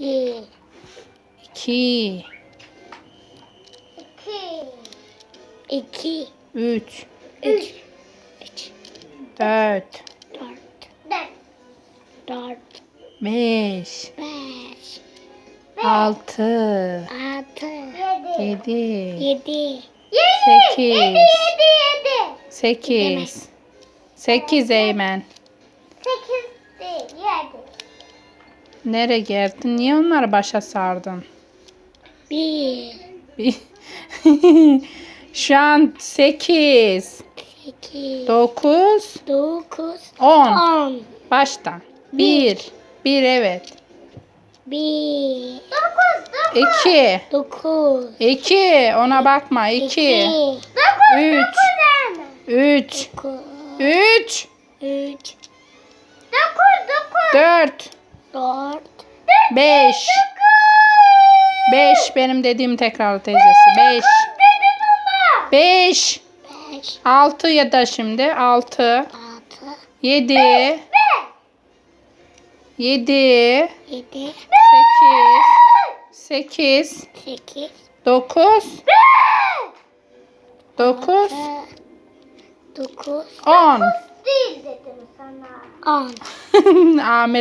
Bir. iki, İki. İki. üç, Üç. Üç. dört, Dört. Dört. Dört. beş, Beş. altı, Altı. yedi, Yedi. Sekiz. Yedi. Yedi. sekiz. Sekiz Eymen. Nereye geldin? Niye onları başa sardın? Bir. Şu an sekiz, Sekiz. dokuz, Dokuz. on. On. Baştan. Bir. Bir evet. Bir. Dokuz. Dokuz. İki. Dokuz. İki. Ona bakma. İki. Dokuz. Üç. Üç. Dokuz. Üç. Üç. Dokuz. Dokuz. Dört. Dört. Beş. Beş. Benim dediğim tekrar teyzesi. Beş. Beş. Beş. Altı ya da şimdi. Altı. Altı. Yedi. Yedi. Yedi. Sekiz. Sekiz. Sekiz. Dokuz. Dokuz. Dokuz. On. Değil dedim sana. On. Ahmet